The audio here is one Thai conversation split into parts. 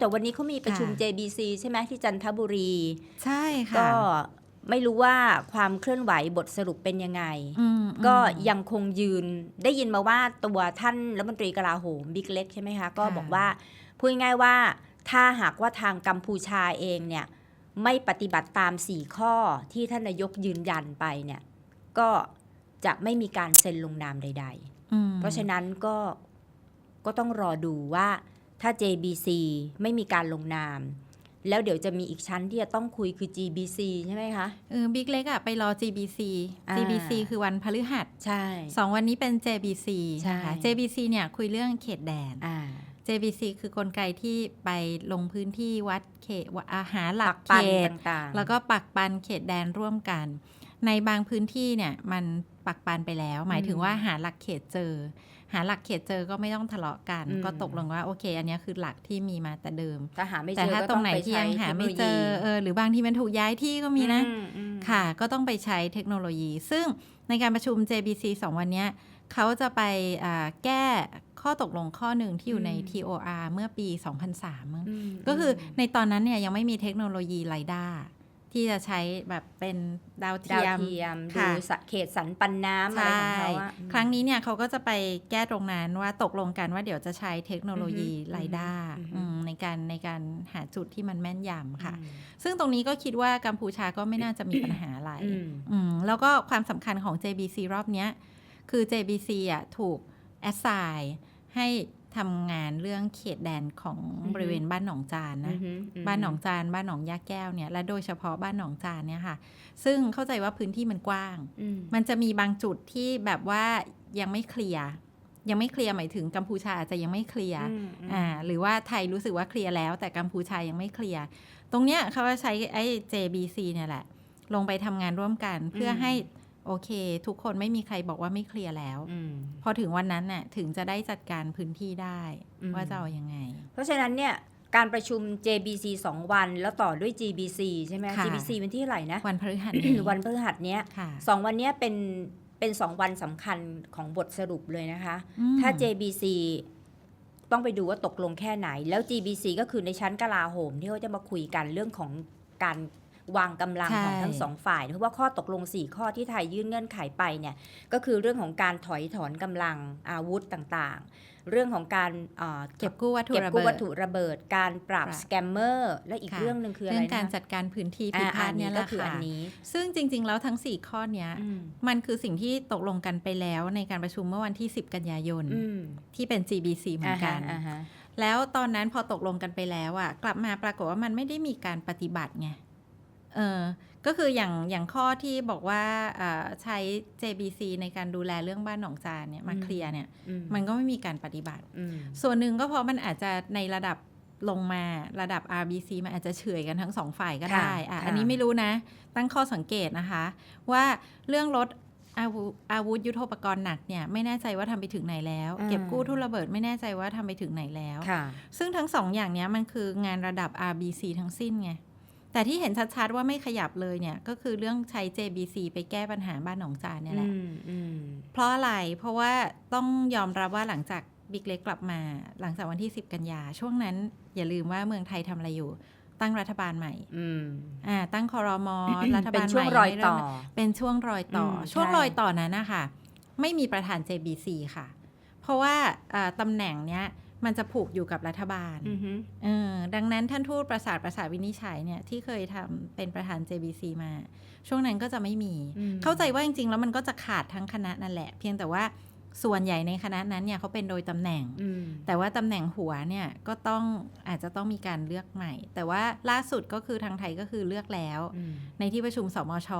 แต่วันนี้เขามีประชุม ค่ะ JBC ใช่ไหมที่จันทบุรี ใช่ค่ะก็ไม่รู้ว่าความเคลื่อนไหวบทสรุปเป็นยังไง อืมก็อืมยังคงยืนได้ยินมาว่าตัวท่านรัฐมนตรีกลาโหมบิ๊กเล็กใช่ไหมคะ ก็ค่ะบอกว่าพูดง่ายๆว่าถ้าหากว่าทางกัมพูชาเองเนี่ย ไม่ปฏิบัติตาม 4 ข้อที่ท่านนายกยืนยันไปเนี่ย ก็จะไม่มีการเซ็นลงนามใดอืมๆเพราะฉะนั้นก็ก็ต้องรอดูว่า ถ้า JBC ไม่มีการลงนาม แล้วเดี๋ยวจะมีอีกชั้นที่จะต้องคุยคือ GBC ใช่ไหมคะ เออบิ๊กเล็กอะไปรอ GBC อ่า GBC คือวันพฤหัสใช่ สองวันนี้เป็น JBC ใช่ นะคะ JBC เนี่ยคุยเรื่องเขตแดน อ่า JBC คือกลไกที่ไปลงพื้นที่วัดเขตว่าอาหารหลัปักกเขปันต ต่างๆ แล้วก็ปักปันเขตแดนร่วมกัน ในบางพื้นที่เนี่ยมันปักปันไปแล้ว หมายถึงว่าหาหลักเขตเจอ หาหลักเขตเจอก็ไม่ต้องทะเลาะกันอืมก็ตกลงว่าโอเค อันเนี้ยคือหลักที่มีมาแต่เดิมถ้าหาไม่เจแต่อถ้าก็ตรงไหนปที่ยังหาไม่เจอทคโนโลยีเออหรือบางทีมันถูกย้ายที่ก็มีนะอือืมค่ะ ก็ต้องไปใช้เทคโนโลยี ซึ่งในการประชุม JBC 2 วันเนี้ยเขาจะไปอ่าแก้ข้อตกลงข้อหนึ่งที่อยู่ใน TOR เมื่อปี 2003มั้งมก็คือในตอนนั้นเนี่ยยังไม่มีเทคโนโลยีไรด้า ที่จะใช้แบบเป็นดาวดาวเทียมเทียมดูค่ะสะเขตสันปันน้ำอะไรของเขาอะครั้งนี้เนี่ยเขาก็จะไปแก้ตรงนั้นว่าตกลงกันว่าเดี๋ยวจะใช้เทคโนโลยีอือฮึไรด้าอือฮึอืมในการในการหาจุดที่มันแม่นยำค่ะอืมซึ่งตรงนี้ก็คิดว่ากัมพูชาก็ไม่น่าจะมีปัญหาอะไรอืมอืมแล้วก็ความสำคัญของ JBC รอบเนี้ยคือ JBC อะถูก assign ให้ ทำงานเรื่องเขตแดนของอือฮึบริเวณบ้านหนองจานนะอืมมบ้านหนองจาน บ้านหนองยาแก้วเนี่ย และโดยเฉพาะบ้านหนองจานเนี่ยค่ะ ซึ่งเข้าใจว่าพื้นที่มันกว้างอืมมันจะมีบางจุดที่แบบว่ายังไม่เคลียร์ ยังไม่เคลียร์หมายถึงกัมพูชาอาจจะยังไม่เคลียร์อืมอืมอ่า หรือว่าไทยรู้สึกว่าเคลียร์แล้ว แต่กัมพูชายังไม่เคลียร์ ตรงเนี้ยเขาจะใช้ไอ้ JBC เนี่ยแหละ ลงไปทำงานร่วมกันเพื่อให้ โอเค ทุกคนไม่มีใครบอกว่าไม่เคลียร์แล้วอืมพอถึงวันนั้นน่ะถึงจะได้จัดการพื้นที่ได้อืมว่าจะเอายังไง เพราะฉะนั้นเนี่ยการประชุม JBC 2 วัน แล้วต่อด้วย GBC ใช่ไหมค่ะ GBC เป็นที่เท่าไหร่นะ วันพฤหัสนี้วันพฤหัสเนี้ยค่ะสองวันเนี้ยเป็นเป็นสองวันสำคัญของบทสรุปเลยนะคะอืมถ้า JBC ต้องไปดูว่าตกลงแค่ไหน แล้ว GBC ก็คือในชั้นกลาโหมที่เขาจะมาคุยกันเรื่องของการ วางกำลังใช่ของทั้งสองฝ่าย เพราะว่าข้อตกลง 4 ข้อที่ไทยยื่นเงื่อนไขไปเนี่ยก็คือเรื่องของการถอยถอนกำลังอาวุธต่างๆ เรื่องของการเอ่อเก็บกู้วัตถุเก็บระกู้เบิวัดตถุระเบิด การปราบปราบสแกมเมอร์ และอีกค่ะเรื่องหนึ่งคืออะไรเรื่องนะการจัดการพื้นที่ผิดพลาดเนี่ยแหก็ละคืออัค่ะนนี้ซึ่งจริง ๆ แล้วทั้ง 4 ข้อเนี้ยอืมมันคือสิ่งที่ตกลงกันไปแล้วในการประชุมเมื่อวันที่ 10 กันยายนอืมที่เป็น GBC เหมือนกันอ่าฮะแล้วตอนนั้นพอตกลงกันไปแล้วอะกลับมาปรากฏว่ามันไม่ได้มีการปฏิบัติไง เออก็คืออย่างอย่างข้อที่บอกว่าเอ่อใช้ JBC ในการดูแลเรื่องบ้านหนองจานเนี่ยมาอืมเคลียร์เนี่ยอืมันก็ไม่มีการปฏิบัติอืมส่วนหนึ่งก็เพราะมันอาจจะในระดับลงมาระดับ RBC มันอาจจะเฉื่อยกันทั้งสองฝ่ายก็ได้อะค่ะอันนี้ไม่รู้นะ ตั้งข้อสังเกตนะคะ ว่าเรื่องรถอาวุธอาวุธยุทโธปกรณ์หนักเนี่ย ไม่แน่ใจว่าทำไปถึงไหนแล้ว เก็บกู้ทุนระเบิดไม่แน่ใจว่าทำไปถึงไหนแล้วค่ะซึ่งทั้งสองอย่างเนี้ยมันคืองานระดับ RBC ทั้งสิ้นไง แต่ที่เห็นชัดๆว่าไม่ขยับเลยเนี่ย ก็คือเรื่องใช้ JBC ไปแก้ปัญหาบ้านหนองจานเนี่ยแหละอืมอืมเพราะอะไร เพราะว่าต้องยอมรับว่าหลังจากบิ๊กเล็กกลับมา หลังจากวันที่ 10 กันยา ช่วงนั้นอย่าลืมว่าเมืองไทยทำอะไรอยู่ ตั้งรัฐบาลใหม่อืมอ่า ตั้งคอรมอรัฐเป็บานลใหช่วม่งรอยไม่ต่อเมเป็นช่วงรอยต่ออมช่วงใช่รอยต่อนั้นนะคะไม่มีประธาน JBC ค่ะ เพราะว่าอ่าตำแหน่งเนี้ย มันจะผูกอยู่กับรัฐบาลอือฮึเออดังนั้นท่านทูตประสาทประสาทวินิจฉัยเนี่ยที่เคยทำเป็นประธาน JBC มา ช่วงนั้นก็จะไม่มีอืมเข้าใจว่าจริงๆ แล้วมันก็จะขาดทั้งคณะนั่นแหละ เพียงแต่ว่าส่วนใหญ่ในคณะนั้นเนี่ยเขาเป็นโดยตำแหน่งอืมแต่ว่าตำแหน่งหัวเนี่ยก็ต้องอาจจะต้องมีการเลือกใหม่ แต่ว่าล่าสุดก็คือทางไทยก็คือเลือกแล้วอืมในที่ประชุมสมช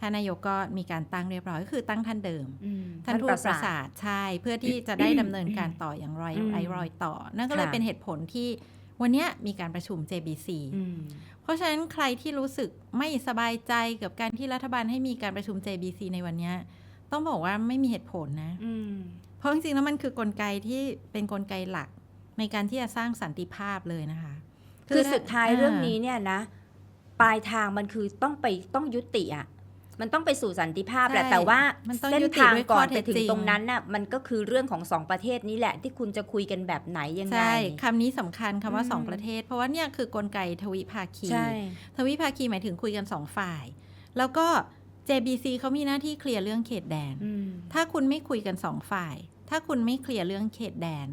ท่านนายกก็มีการตั้งเรียบร้อยก็คือตั้งท่านเดิมอืมท่านทูตประสาทใช่เพื่อที่จะได้ดำเนินการต่ออย่างรอยอืมไร้รอยต่อ นั่นก็เลยค่ะเป็นเหตุผลที่วันเนี้ยมีการประชุม JBC อืมเพราะฉะนั้นใครที่รู้สึกไม่สบายใจกับการที่รัฐบาลให้มีการประชุม JBC ในวันเนี้ยต้องบอกว่าไม่มีเหตุผลนะอืมเพราะจริงๆแล้วมันคือกลไกที่เป็นกลไกหลักในการที่จะสร้างสันติภาพเลยนะคะ คือสุดท้ายถ้เรื่องนี้เนี่ยนะ ปลายทางมันคือต้องไปต้องยุติอะ มันต้องไปสู่สันติภาพแหละใช่แต่ว่ามันต้องเส้นยุติทางด้วยก่อนข้อเท็ไปจถึงจริงตรงนั้นน่ะมันก็คือเรื่องของสองประเทศนี้แหละ ที่คุณจะคุยกันแบบไหนยังไงใช่คำนี้สำคัญคำว่าอืมสองประเทศ เพราะว่าเนี่ยคือกลไกทวิภาคีใช่ทวิภาคีหมายถึงคุยกันสองฝ่าย แล้วก็ JBC เขามีหน้าที่เคลียร์เรื่องเขตแดนอืมถ้าคุณไม่คุยกันสองฝ่าย ถ้าคุณไม่เคลียร์เรื่องเขตแดน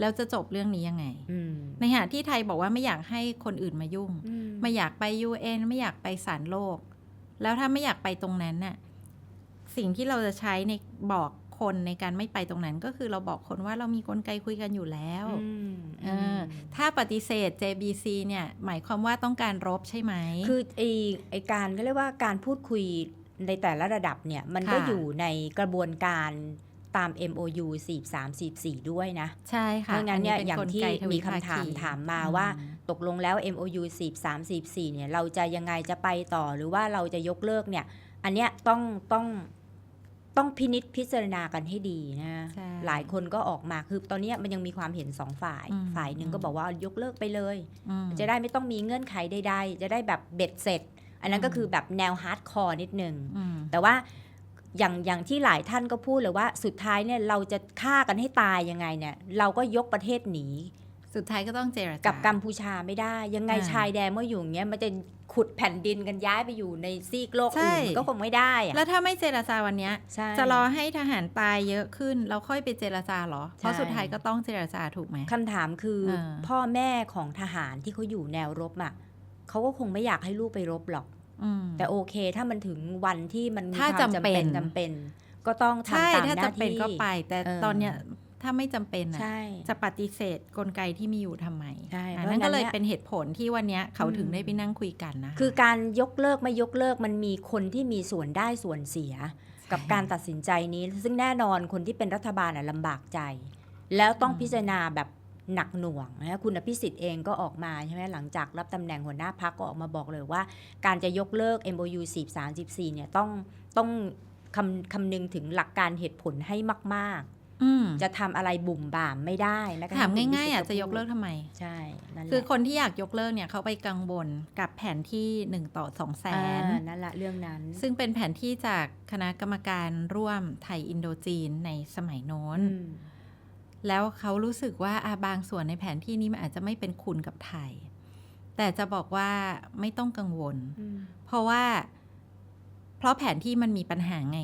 แล้วจะจบเรื่องนี้ยังไงอืมในขณะที่ไทยบอกว่าไม่อยากให้คนอื่นมายุ่งอืมไม่อยากไป UN ไม่อยากไปศาลโลก แล้วถ้าไม่อยากไปตรงนั้นน่ะสิ่งที่เราจะใช้ในบอกคนในการไม่ไปตรงนั้น ก็คือเราบอกคนว่าเรามีกลไกคุยกันอยู่แล้วอืมเออถ้าปฏิเสธ JBC เนี่ยหมายความว่าต้องการรบใช่ไหม คือไอไอการก็เรียกว่าการพูดคุยในแต่ละระดับเนี่ย มันก็ค่ะอยู่ในกระบวนการ ตาม MOU 43 44 ด้วยนะ ใช่ค่ะไม่งั้นเนี่ยป็อย่างกลที่ไกทมีวิภคำถามคีถามมาอืว่าตกลงแล้ว MOU 43 44 เนี่ยเราจะยังไงจะไปต่อหรือว่าเราจะยกเลิกเนี่ย อันเนี้ยต้องต้องต้องพินิษพิจารณากันให้ดีนะใช่หลายคนก็ออกมาคือตอนเนี้ยมันยังมีความเห็นสองฝ่ายอืมฝ่ายหนึ่งก็อืมบอกว่ายกเลิกไปเลยอืมจะได้ไม่ต้องมีเงื่อนไขใดๆ จะได้แบบเบ็ดเสร็จ อันนั้นก็อืมคือแบบแนวฮาร์ดคอร์นิดนึงอืมแต่ว่า อย่างอย่างที่หลายท่านก็พูดเลยว่าสุดท้ายเนี่ยเราจะฆ่ากันให้ตายยังไงเนี่ย เราก็ยกประเทศหนี สุดท้ายก็ต้องเจรจากับกัมพูชาไม่ได้ ยังไงอ่าชายแดนเมื่ออยู่อย่างเงี้ยมันจะขุดแผ่นดินกันย้ายไปอยู่ในซีกโลกใช่อื่นมันก็คงไม่ได้อะแล้วถ้าไม่เจรจาวันเนี้ย ใช่ จะรอให้ทหารตายเยอะขึ้นแล้วค่อยไปเจรจาเหรอ เพราะใช่สุดท้ายก็ต้องเจรจาถูกไหม คำถามคือเออ พ่อแม่ของทหารที่เขาอยู่แนวรบอะเขาก็คงไม่อยากให้ลูกไปรบหรอกอืม แต่โอเคถ้ามันถึงวันที่มันมีถ้าความจำเป็นจำเป็น ก็ต้องใช่ทำตามถ้าหน้าจำเป็นที่ก็ไป แต่เออตอนเนี้ยถ้าไม่จำเป็นอะใช่จะปฏิเสธกลไกที่มีอยู่ทำไมใช่อะเพราะนั่นก็เลยงั้นเนี่ยเป็นเหตุผลที่วันเนี้ยเขาถึงอืมได้ไปนั่งคุยกันนะะคือการยกเลิกไม่ยกเลิกมันมีคนที่มีส่วนได้ส่วนเสีย กับการตัดสินใจนี้ ซึ่งแน่นอนคนที่เป็นรัฐบาลน่ะลำบากใจ แล้วต้องอืมพิจารณาแบบ หนักหน่วงนะคุณอภิสิทธิ์เองก็ออกมาใช่ไหมหลังจากรับตำแหน่งหัวหน้าพักก็ออกมาบอกเลยว่า การจะยกเลิก MOU 43 14เนี่ยต้องต้องคำคำนึงถึงหลักการเหตุผลให้มากอืมๆจะทำอะไรบุ่มบ่ามไม่ได้แกระทั่ถามคุณง่ายๆอะวิจะสิทธิ์ยกเลิกทำไม ใช่นั่นแหละคือคนที่อยากยกเลิกเนี่ยเขาไปกังวลกับแผนที่หนึ่งต่อสองแสนอ่านั่นแหละเรื่องนั้น ซึ่งเป็นแผนที่จากคณะกรรมการร่วมไทยอินโดจีนในสมัยโน้นอืม แล้วเขารู้สึกว่าอาบางส่วนในแผนที่นี้มันอาจจะไม่เป็นคุณกับไทย แต่จะบอกว่าไม่ต้องกังวลอืมเพราะว่า เพราะแผนที่มันมีปัญหาไง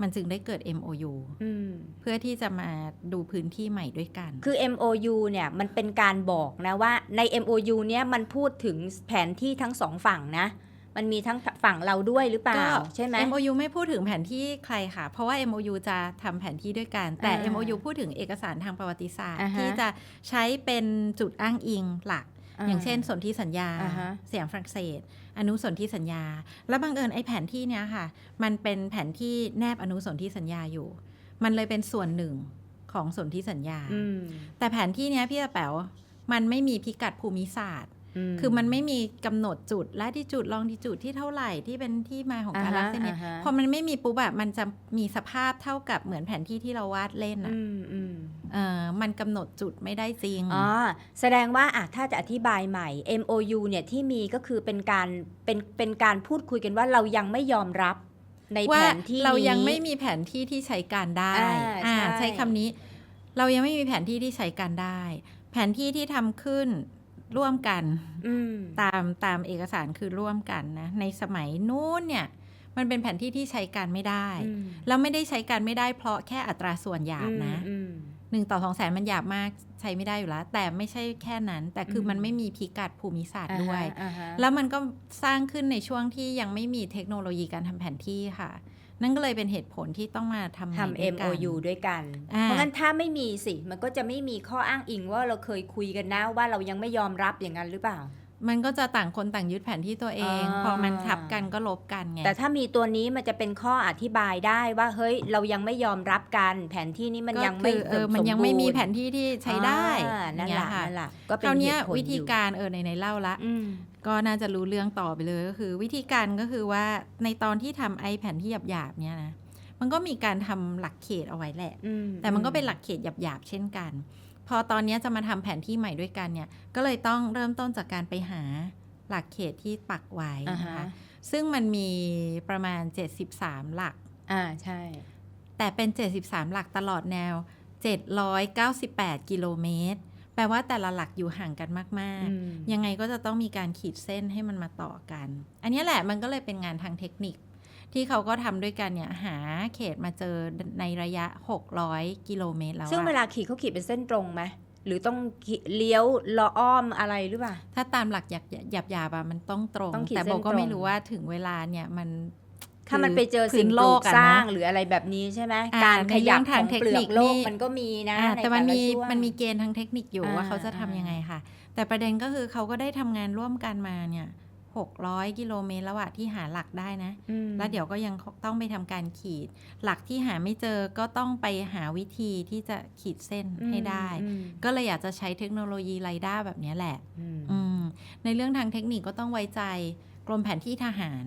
มันจึงได้เกิด MOU อืมเพื่อที่จะมาดูพื้นที่ใหม่ด้วยกัน คือ MOU เนี่ยมันเป็นการบอกนะว่าใน MOU เนี่ยมันพูดถึงแผนที่ทั้งสองฝั่งนะ มันมีทั้งฝั่งเราด้วยหรือเปล่าก็ใช่ไหม MOU ไม่พูดถึงแผนที่ใครค่ะ เพราะว่า MOU จะทำแผนที่ด้วยกัน แต่อ่า MOU พูดถึงเอกสารทางประวัติศาสตร์อ่าฮะที่จะใช้เป็นจุดอ้างอิงหลัก อย่างเช่นสนธิสัญญาอ่าฮะเสียงฝรั่งเศส อนุสนธิสัญญา แล้วบังเอิญไอ้แผนที่เนี้ยค่ะ มันเป็นแผนที่แนบอนุสนธิสัญญาอยู่ มันเลยเป็นส่วนหนึ่งของสนธิสัญญาอืมแต่แผนที่เนี้ยพี่แป๋วมันไม่มีพิกัดภูมิศาสตร์ม คือมันไม่มีกำหนดจุดและที่จุดลองที่จุดที่เท่าไหร่ที่เป็นที่มาของการอ่าฮะลักเส้นนี้อ่าฮะพอมันไม่มีปุ๊บแบบมันจะมีสภาพเท่ากับเหมือนแผนที่ที่เราวาดเล่นอะอืมอืมเออมันกำหนดจุดไม่ได้จริงอ๋อแสดงว่าอะถ้าจะอธิบายใหม่ MOU เนี่ยที่มีก็คือเป็นการเป็นเป็นการพูดคุยกันว่าเรายังไม่ยอมรับในแผว่านที่เรายังนี้ไม่มีแผนที่ที่ใช้การได้อ่าอ่าใช่ใช้คำนี้ เรายังไม่มีแผนที่ที่ใช้การได้ แผนที่ที่ทำขึ้น ร่วมกันอืมตามตามเอกสารคือร่วมกันนะ ในสมัยนู้นเนี่ย มันเป็นแผนที่ที่ใช้การไม่ได้อืมแล้วไม่ได้ใช้การไม่ได้เพราะแค่อัตราส่วนหยาบนะ อืมหนึ่งต่อสองแสนมันหยาบมากใช้ไม่ได้อยู่แล้ว แต่ไม่ใช่แค่นั้น แต่คืออมมันไม่มีพิกัดภูมิศาสตร์ด้วยอ่าฮะแล้วมันก็สร้างขึ้นในช่วงที่ยังไม่มีเทคโนโลยีการทำแผนที่ค่ะนั่นก็เลยเป็นเหตุผลที่ต้องมาทำใหม่ทำด้วยกัน MOU ด้วยกันอ่าเพราะงั้นถ้าไม่มีสิ มันก็จะไม่มีข้ออ้างอิงว่าเราเคยคุยกันนะว่าเรายังไม่ยอมรับอย่างนั้นหรือเปล่า มันก็จะต่างคนต่างยึดแผนที่ตัวเองอ่าพอมันทับกันก็ลบกันไง แต่ถ้ามีตัวนี้มันจะเป็นข้ออธิบายได้ว่าเฮ้ยเรายังไม่ยอมรับกันแผนที่นี้มันก็ยังไม่คือเออสมันยังไม่มีบูรณ์แผนที่ที่ใช้ได้อ่านั่นเงี้แหยละค่ะนั่นแหละก็เป็นคราวเนี้ยเหตุผลวิธีอยู่การเออในในเล่าละอืมก็น่าจะรู้เรื่องต่อไปเลยก็คือ วิธีการก็คือว่าในตอนที่ทำไอแผนที่หยาบๆเนี่ยนะมันก็มีการทำหลักเขตเอาไว้แหละอืแต่มันก็เป็นหลักเขตหยาบๆเช่นกัน พอตอนเนี้ยจะมาทำแผนที่ใหม่ด้วยกันเนี่ย ก็เลยต้องเริ่มต้นจากการไปหาหลักเขตที่ปักไว้อ่านะฮะคะ ซึ่งมันมีประมาณ 73 หลัก อ่าใช่ แต่เป็น 73 หลักตลอดแนว 798 กิโลเมตร แปลว่าแต่ละหลักอยู่ห่างกันมากอืมๆยังไงก็จะต้องมีการขีดเส้นให้มันมาต่อกัน อันนี้แหละมันก็เลยเป็นงานทางเทคนิค ที่เขาก็ทำด้วยกันเนี่ยหาเขตมาเจอในระยะ 600 กิโลเมตรแล้วซึ่งอะเวลาขีดเขาขีดเป็นเส้นตรงไหมหรือต้องขีดเลี้ยวล้ออ้อมอะไรหรือเปล่า ถ้าตามหลักหยับหยับหยาบอะมันต้องตรงต้องขีดแต่เส้นโบก็ตรงไม่รู้ว่าถึงเวลาเนี่ยมันถ้ามันไปเจอพื้สิ่งนปโลลูกกอะสร้างนะหรืออะไรแบบนี้ใช่ไหมอ่าการขยับในเรื่องขทาองงเทคเปลืนิอคกโลกนี่มันก็มีนะอ่าในแต่มันละมีช่วงมันมีเกณฑ์ทางเทคนิคอยู่อ่าว่าเขาจะทำอ่ายัยังไงค่ะ แต่ประเด็นก็คือเขาก็ได้ทำงานร่วมกันมาเนี่ย 600 กิโลเมตรแล้วอะที่หาหลักได้นะอืมแล้วเดี๋ยวก็ยังต้องไปทำการขีด หลักที่หาไม่เจอก็ต้องไปหาวิธีที่จะขีดเส้นให้ได้อืมก็เลยอยากจะใช้เทคโนโลยีไรด้าแบบเนี้ยแหละอืมอืมในเรื่องทางเทคนิคก็ต้องไว้ใจกรมแผนที่ทหาร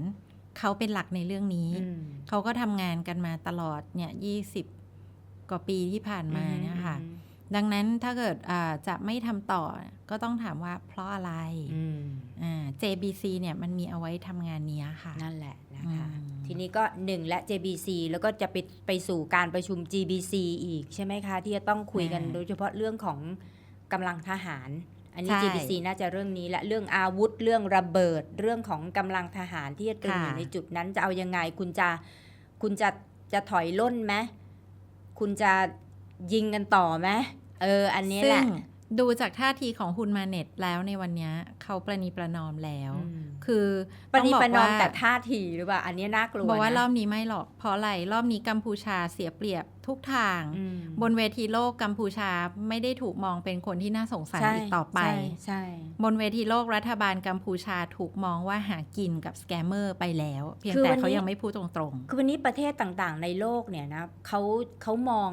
เขาเป็นหลักในเรื่องนี้อืมเขาก็ทำงานกันมาตลอดเนี่ยยี่สิบกว่าปีที่ผ่านมาเนี่ยค่ะอืม ดังนั้นถ้าเกิดอ่าจะไม่ทำต่อก็ต้องถามว่าเพราะอะไรอืมอ่า JBC เนี่ยมันมีเอาไว้ทำงานเนี้ยค่ะ นั่นแหละนะคะอืมทีนี้ก็ 1 และ JBC แล้วก็จะไปไปสู่การประชุม GBC อีกใช่ไหมคะ ที่จะต้องคุยกันโดยเฉพาะเรื่องของกำลังทหาร อันนี้ใช่ GBC น่าจะเรื่องนี้และเรื่องอาวุธเรื่องระเบิดเรื่องของกำลังทหารที่จะตึงค่ะอยู่ในจุดนั้นจะเอายังไงคุณจะคุณจะจะถอยล่นไหมคุณจะ ยิงกันต่อไหมเออ อันนี้แหซึ่ละงดูจากท่าทีของฮุนมาเน็ตแล้วในวันเนี้ยเขาประนีประนอมแล้วอืมคือปณิต้งบกประนอมว่าแต่ท่าทีหรือเปล่า อันนี้น่ากลัวบอกว่านะรอบนี้ไม่หรอกเพราะอะไรรอบนี้กัมพูชาเสียเปรียบทุกทางอืมบนเวทีโลกกัมพูชาไม่ได้ถูกมองเป็นคนที่น่าสงสารใช่อีกต่อไปใช่ใช่บนเวทีโลกรัฐบาลกัมพูชาถูกมองว่าหากินกับสแกมเมอร์ไปแล้ว เพียงคือแต่วันนี้เขายังไม่พูดตรงคือวันนี้ประเทศต่างๆ ในโลกเนี่ยนะเขาเขามอง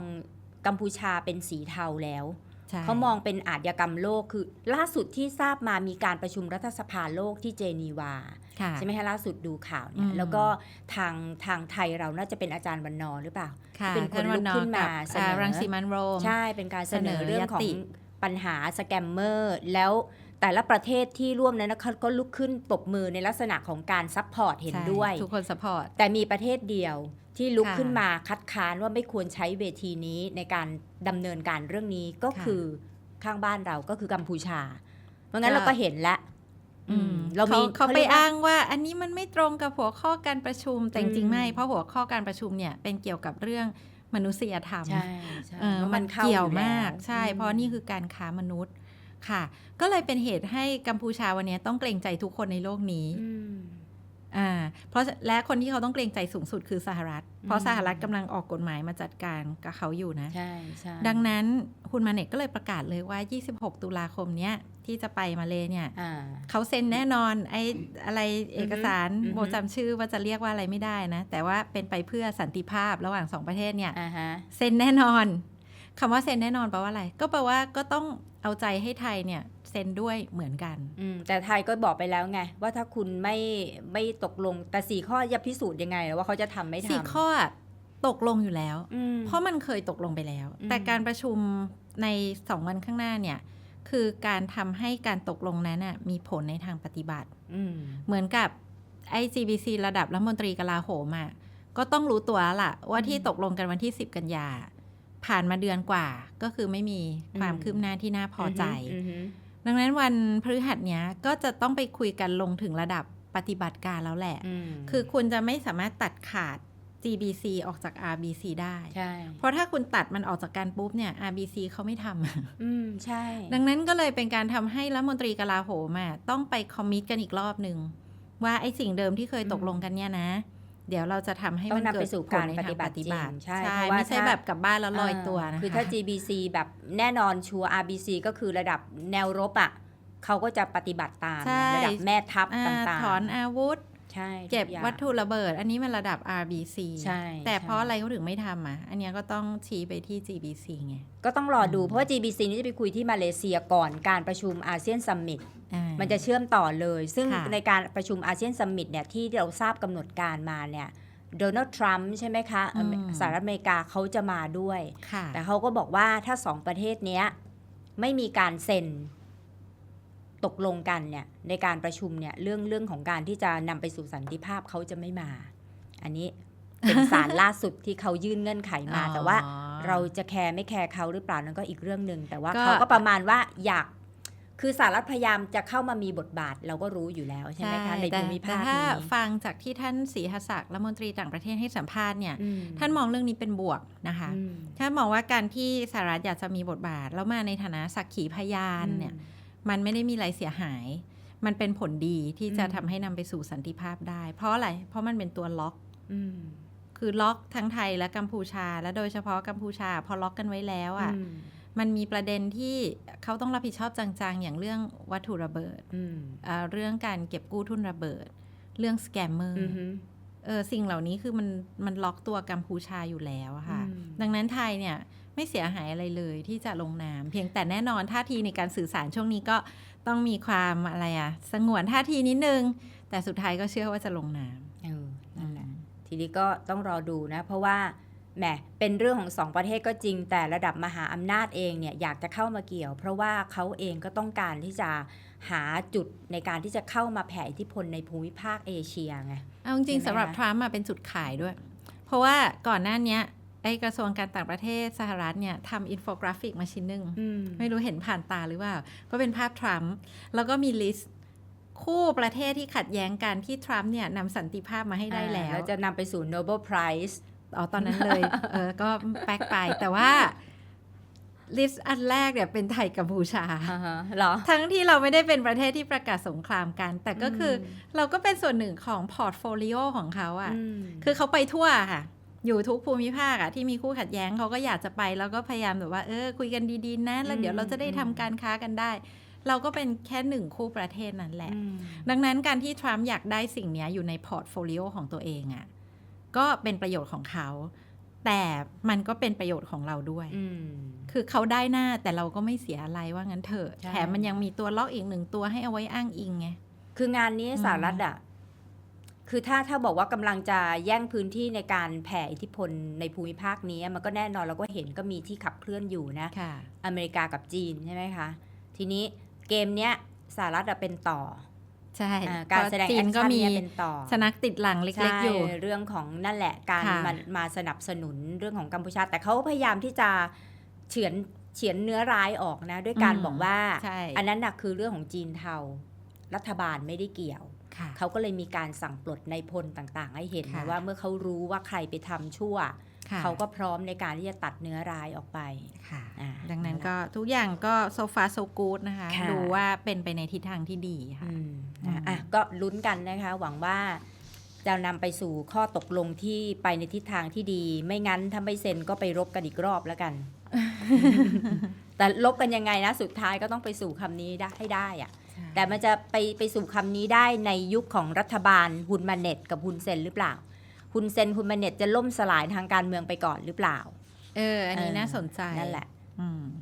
กัมพูชาเป็นสีเทาแล้วๆใช่เขามองเป็นอาชญากรรมโลกคือล่าสุดที่ทราบมามีการประชุมรัฐสภาโลกที่เจนีวาค่ะใช่ไหมคะล่าสุดดูข่าวเนี่อืยมแล้วก็ทางทางไทยเราน่าจะเป็นอาจารย์วันนอร์หรือเปล่าค่ะเป็นคนลุกขึ้นมาท่เสนอกับรังสีมันโรมใช่เป็นการเสนอเสนอเรื่องของยติปัญหาสแกมเมอร์แล้วแต่ละประเทศที่ร่วมนั้นนะเขาก็ลุกขึ้นปรบมือในลักษณะของการซัพพอร์ตเห็นใช่ด้วย ทุกคนสปอร์ต แต่มีประเทศเดียว ที่ลุกค่ะขึ้นมาคัดค้านว่าไม่ควรใช้เวทีนี้ในการดำเนินการเรื่องนี้ก็ค่ะคือข้างบ้านเราก็คือกัมพูชา เพราะงั้นก็เราก็เห็นแล้วอืมเราเขามีเขาไปรียกว่อ้างว่า อันนี้มันไม่ตรงกับหัวข้อการประชุมแต่จอืริงมๆไม่เพราะหัวข้อการประชุมเนี่ยเป็นเกี่ยวกับเรื่องมนุษยธรรมใช่ใช่เออพราะมันข้าเกี่ยวอแล้มากใช่ เพราะนี่คือการค้ามนุษย์ค่ะ ก็เลยเป็นเหตุให้กัมพูชาวันนี้ต้องเกรงใจทุกคนในโลกนี้ม อ่าเพราะและคนที่เขาต้องเกรงใจสูงสุดคือสหรัฐ เพราะอืมสหรัฐกำลังออกกฎหมายมาจัดการกับเขาอยู่นะ ใช่ใช่ดังนั้นคุณมาเน็ตก็เลยประกาศเลยว่า 26 ตุลาคมเนี้ยที่จะไปมาเลยเนี่ยอ่าเขาเซ็นแน่นอนไอ้อะไรเอกสารอือฮึโบจำชื่อว่าจะเรียกว่าอะไรไม่ได้นะ แต่ว่าเป็นไปเพื่อสันติภาพระหว่างสองประเทศเนี่ยอ่าฮะเซ็นแน่นอนคำว่าเซ็นแน่นอนแปลว่าอะไร ก็แปลว่าก็ต้องเอาใจให้ไทยเนี่ย เซ็นด้วยเหมือนกันอืมแต่ไทยก็บอกไปแล้วไง ว่าถ้าคุณไม่ไม่ตกลงแต่สี่ข้อจะพิสูจน์ยังไงว่าเขาจะทำไม่ทำสี่ข้อตกลงอยู่แล้วอืมเพราะมันเคยตกลงไปแล้วอืมแต่การประชุมในสองวันข้างหน้าเนี่ย คือการทำให้การตกลงนั้นน่ะมีผลในทางปฏิบัติอืมเหมือนกับไอ GBC ระดับรัฐมนตรีกลาโหมอะก็ต้องรู้ตัวแล้วล่ะว่าที่ตกลงกันวันที่ 10 กันยา ผ่านมาเดือนกว่า ก็คือไม่มีความคืบหน้าที่น่าพอใจอือฮึ ดังนั้นวันพฤหัสเนี้ยก็จะต้องไปคุยกันลงถึงระดับปฏิบัติการแล้วแหละอืมคือคุณจะไม่สามารถตัดขาด GBC ออกจาก RBC ได้ ใช่ เพราะถ้าคุณตัดมันออกจากการปุ๊บเนี่ย RBC เขาไม่ทำ อืม ใช่ ดังนั้นก็เลยเป็นการทำให้รัฐมนตรีกลาโหมอะต้องไปคอมมิตกันอีกรอบหนึ่ง ว่าไอ้สิ่งเดิมที่เคยตกลงกันเนี่ยนะ เดี๋ยวเราจะทำให้ต้อมังนนำเกิไปดสู่ผลการในปทางฏิบัปติฏิจริบังติใช่เพราะว่าไม่ใช่ถ้าแบบกลับบ้านแล้วลอยตัวนะคือถ้า GBC แบบแน่นอนชัวร์ RBC ก็คือระดับแนวรบอะเขาก็จะปฏิบัติตามใช่ระดับแม่ทัพอ่าต่างๆถอนอาวุธ ใช่เก็บทุอย่างวัตถุระเบิด อันนี้มันระดับ RBC ใช่แต่ใช่เพราะอะไรเขาถึงไม่ทำอะ อันเนี้ยก็ต้องชี้ไปที่ GBC ไง ก็ต้องรอดูอืมเพราะว่า GBC นี่จะไปคุยที่มาเลเซียก่อนการประชุมอาเซียนซัมมิตอ่ามันจะเชื่อมต่อเลย ซึ่งค่ะในการประชุมอาเซียนซัมมิตเนี่ยที่เราทราบกำหนดการมาเนี่ยโดนัลด์ทรัมป์ใช่ไหมคะอืมสหรัฐอเมริกาเขาจะมาด้วยค่ะแต่เขาก็บอกว่าถ้าสองประเทศเนี้ยไม่มีการเซ็น ตกลงกันเนี่ยในการประชุมเนี่ยเรื่องเรื่องของการที่จะนำไปสู่สันติภาพเขาจะไม่มา อันนี้เป็นสารล่าสุดที่เขายื่นเงื่อนไขมาอ๋อแต่ว่าเราจะแคร์ไม่แคร์เขาหรือเปล่านั่นก็อีกเรื่องหนึ่งแต่ว่าก็เขาก็ประมาณว่าอยากคือสหรัฐพยายามจะเข้ามามีบทบาทเราก็รู้อยู่แล้วใช่ไหมคะในแต่ภูมิภาคแต่ถ้านี้ฟังจากที่ท่านศรีหศักดิ์รัฐมนตรีต่างประเทศให้สัมภาษณ์เนี่ยอืมท่านมองเรื่องนี้เป็นบวกนะคะอืมท่านมองว่าการที่สหรัฐอยากจะมีบทบาทแล้วมาในฐานะสักขีพยานเนี่ย มันไม่ได้มีอะไรเสียหาย มันเป็นผลดีที่จะอืมทำให้นำไปสู่สันติภาพได้ เพราะอะไร เพราะมันเป็นตัวล็อกอืมคือล็อกทั้งไทยและกัมพูชา และโดยเฉพาะกัมพูชา พอล็อกกันไว้แล้วอะ่ะอืมมันมีประเด็นที่เขาต้องรับผิดชอบจังๆ อย่างเรื่องวัตถุระเบิดอืมอ่าเรื่องการเก็บกู้ทุนระเบิด เรื่องสแกมเมอร์อือฮึเออสิ่งเหล่านี้คือมันมันล็อกตัวกัมพูชาอยู่แล้วอะค่ะอืมดังนั้นไทยเนี่ย ไม่เสียหายอะไรเลยที่จะลงนามเพียงแต่แน่นอนท่าทีในการสื่อสารช่วงนี้ก็ต้องมีความอะไรอะสงวนท่าทีนิดนึง แต่สุดท้ายก็เชื่อว่าจะลงนามเออนั่นแหละทีนี้ก็ต้องรอดูนะ เพราะว่าแหมเป็นเรื่องของสองประเทศก็จริง แต่ระดับมหาอำนาจเองเนี่ยอยากจะเข้ามาเกี่ยว เพราะว่าเขาเองก็ต้องการที่จะหาจุดในการที่จะเข้ามาแผ่อิทธิพลในภูมิภาคเอเชียไงเอาจริงๆใช่ไหมสำหรับคะทรัมป์มาเป็นจุดขายด้วย เพราะว่าก่อนหน้าเนี้ย ไอ้กระทรวงการต่างประเทศสหรัฐเนี่ยทำอินโฟกราฟิกมาชิ้นหนึ่งอืมไม่รู้เห็นผ่านตาหรือเปล่า ก็เป็นภาพทรัมป์แล้วก็มีลิสต์คู่ประเทศที่ขัดแย้งกันที่ทรัมป์เนี่ยนำสันติภาพมาให้ได้แล้วเราจะนำไปสู่ Nobel Prize อ๋อตอนนั้นเลยเออก็แป๊กไปแต่ว่าลิสต์อันแรกเนี่ยเป็นไทยกัมพูชาอ่าฮะเหรอ ทั้งที่เราไม่ได้เป็นประเทศที่ประกาศสงครามกัน แต่ก็คืออมเราก็เป็นส่วนหนึ่งของพอร์ตโฟลิโอของเขาอะ่ะอืมคือเขาไปทั่วค่ะ อยู่ทุกภูมิภาคอะที่มีคู่ขัดแย้งเขาก็อยากจะไปแล้วก็พยายามแบบว่าเออคุยกันดีๆนะแล้วเดี๋ยวเราจะได้ทำการค้ากันได้ เราก็เป็นแค่หนึ่งคู่ประเทศนั้นแหละอืมดังนั้นการที่ทรัมป์อยากได้สิ่งเนี้ยอยู่ในพอร์ตโฟลิโอของตัวเองอะ่ะก็เป็นประโยชน์ของเขา แต่มันก็เป็นประโยชน์ของเราด้วยอืมคือเขาได้หน้าแต่เราก็ไม่เสียอะไรว่างั้นเถอะใช่แถมมันยังมีตัวล็อกอีกหนึ่งตัวให้เอาไว้อ้างอิงไงคืองานนี้อืมสหรัฐอะ คือถ้าถ้าบอกว่ากำลังจะแย่งพื้นที่ในการแผ่อิทธิพลในภูมิภาคนี้ มันก็แน่นอนเราก็เห็นก็มีที่ขับเคลื่อนอยู่นะค่ะอเมริกากับจีนใช่ไหมคะ ทีนี้เกมเนี้ยสหรัฐอะเป็นต่อใช่อ่าการแสดงจีแอนคก็ชั่นมีเนี่ยเป็นต่อสนักติดหลังเล็กใช่ๆอยู่เรื่องของนั่นแหละการค่ะมันมาสนับสนุนเรื่องของกัมพูชา แต่เขาพยายามที่จะเฉือนเฉือนเนื้อร้ายออกนะ ด้วยการบอกว่าใช่อันนั้นน่ะคือเรื่องของจีนเทารัฐบาลไม่ได้เกี่ยวค่ะ เขาก็เลยมีการสั่งปลดในายพลต่างๆ ให้เห็นค่ะนะว่าเมื่อเขารู้ว่าใครไปทำชั่วค่ะเขาก็พร้อมในการที่จะตัดเนื้อร้ายออกไปค่ะอ่าดังนั้นนั่นแหละก็ทุกอย่างก็โซฟาโซกูดนะคะค่ะดูว่าเป็นไปในทิศทางที่ดีค่ะอืมอืมนะอะก็ลุ้นกันนะคะ หวังว่าจะนำไปสู่ข้อตกลงที่ไปในทิศทางที่ดี ไม่งั้นถ้าไม่เซ็นก็ไปรบกันอีกรอบแล้วกัน แต่ลบกันยังไงนะ สุดท้ายก็ต้องไปสู่คำนี้ได้ให้ได้อะ แต่มันจะไปไปสู่คำนี้ได้ในยุคของรัฐบาลฮุนมาเน็ตกับฮุนเซนหรือเปล่าฮุนเซนฮุนมาเน็ตจะล่มสลายทางการเมืองไปก่อนหรือเปล่า เออ อันนี้เออน่าสนใจนั่นแหละอืม